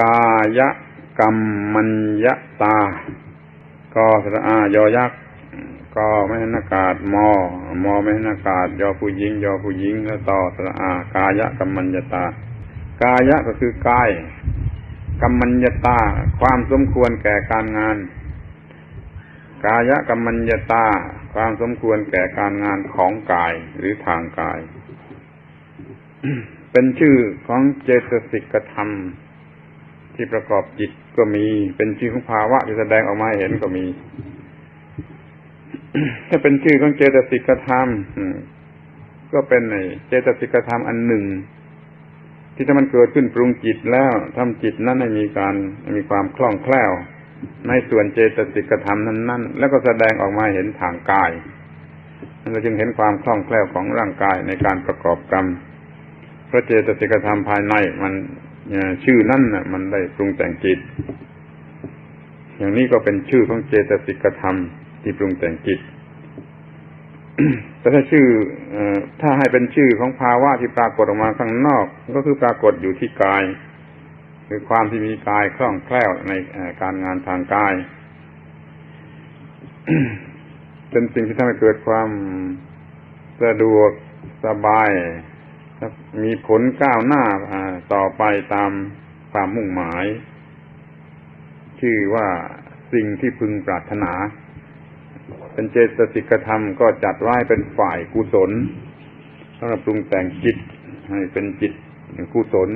กายกรรมัญญตาก็สระอายอยักษ์ก็ไม่ให้นากาศมอมอไม่ให้นากาศยอผู้หญิง ยอผู้หญิงแล้วต่อสระอากายกรรมัญญตา กายะก็คือกายกรรมัญญตา ความสมควรแก่การงาน กายกรรมัญญตา ความสมควรแก่การงานของกายหรือทางกาย เป็นชื่อของเจตสิกธรรม ที่ประกอบจิตก็มี เป็นชื่อของภาวะที่แสดงออกมาเห็นก็มี ถ้าเป็นชื่อของเจตสิกธรรมก็เป็นในเจตสิกธรรมอันหนึ่ง ที่ถ้ามันเกิดขึ้นปรุงจิตแล้วทำจิตนั้นให้มีการมีความคล่องแคล่ว ในส่วนเจตสิกธรรมนั้นๆ แล้วก็แสดงออกมาเห็นทางกายเราจึงเห็นความคล่องแคล่วของร่างกายในการประกอบกรรมเพราะเจตสิกธรรมภายในมัน ชื่อนั่นน่ะ มันได้ปรุงแต่งจิต อย่างนี้ก็เป็นชื่อของเจตสิกธรรมที่ปรุงแต่งจิตแต่ถ้าชื่ออถ้าให้เป็นชื่อของภาวะที่ปรากฏออกมาข้างนอก ก็คือปรากฏอยู่ที่กาย คือความที่มีกายคล่องแคล่วในการงานทางกาย เป็นสิ่งที่ทำให้เกิดความสะดวกสบายมีผลก้าวหน้า ต่อไปตามความมุ่งหมาย ชื่อว่าสิ่งที่พึงปรารถนา เป็นเจตสิกธรรมก็จัดไว้เป็นฝ่ายกุศลสำหรับปรุงแต่งจิตให้เป็นจิตกุศล